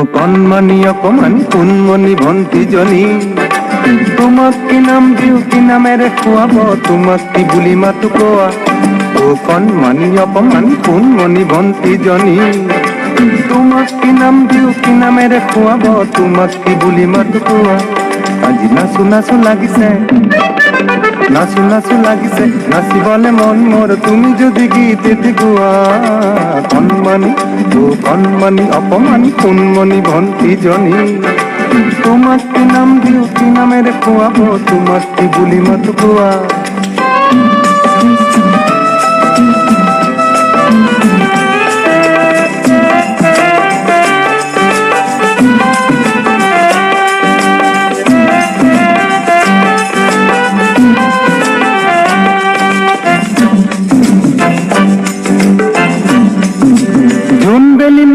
ও অপমান, কুনমনি ভন্তি জনি তোমাক কি নাম দিও কি নামেৰে খুৱাব, তোমাক কি বুলি মাতো কোৱা। ও কণমানি অপমানি, কুনমনি ভন্তি জনি তোমাক কি নাম দিও কি নামেৰে খুৱাব, তোমাক কি বুলি মাতো কোৱা। আজি নাচো নাচো লাগিছে। নাচো নাচো লাগিছে। নাচিবলে মন মোৰ, তুমি যদি গীত গোৱা। কণমানি ও কণমানি, অপমানি কুনমনি ভন্তি জনি। তোমাক কি নাম দিও, কি নামেৰে খুৱাব? তোমাক কি বুলি মাতো কোৱা?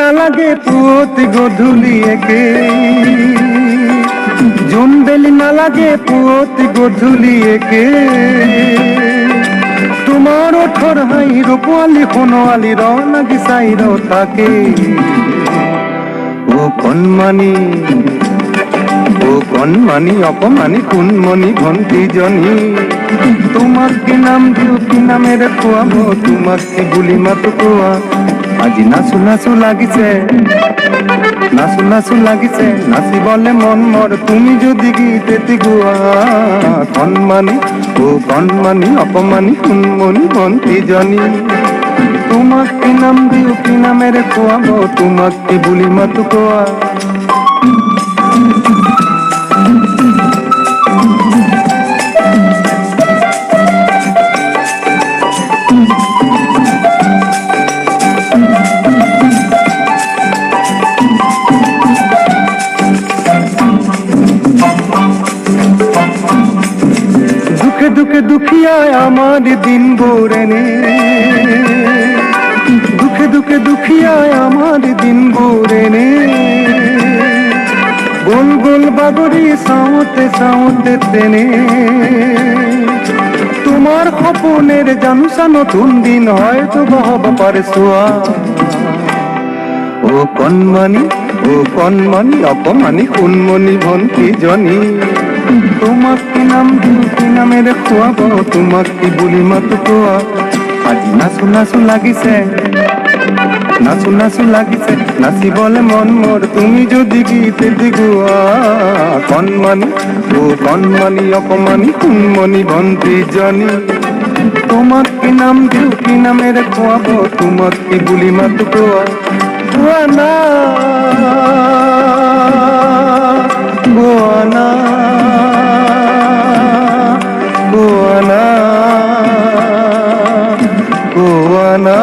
নালাগে পুৱতি গধূলি একে। জোনবেলি নালাগে পুৱতি গধূলি একে। তোমাৰ ওঠৰ হাঁহি ৰূপোৱালি সোণোৱালি ৰ লাগি চাই ৰ তাকে ও কণমানি ও কণমানি অপমানি কুণমণি ভন্টিজনী তোমাক কি নাম, দিও কি নামেৰে খুৱাব তোমাক কি বুলি মাতো কোৱা আজি নাচু নাচু লাগিছে। নাচু নাচু লাগিছে, নাচিবলে মন মৰ তুমি যদি গীতেতি গুয়া কণমানি, ও কণমানি, অপমানি সোণমণি ভন্টিজনী তোমাক কি নাম দিও, কি নামেৰে খুৱাব তোমাক কি বুলি মাতো কোৱা? দুঃখে দুঃখে দুঃখিয়ায় আমার দিন বোরেনে দুঃখে দুঃখে দুঃখিয়ায় আমার দিন বোরেনে গোল গোল বাগরি সাউতে সাউতে তেনে। তোমার সপোনের জানুচা নতুন দিন হয়তো বহব পারে চোৱা ও কণমানি ও কণমানি অপমানি সোণমণি ভন্টি, জনী। কি নামেৰে খুৱাব তোমাক কি বুলি মাতো কোৱা? আজি নাচো নাচো লাগিছে। নাচো নাচো লাগিছে। নাচিবলে মন মোৰ, তুমি যদি গীত এটি গোৱা কণমানি, ও কণমানি, অপমানি সোণমণি ভন্টি জনী তোমাক কি নাম দিও, কি নামেৰে খুৱাব? তোমাক কি বুলি মাতো কোৱা? গোৱা না। ಗೋವನಾ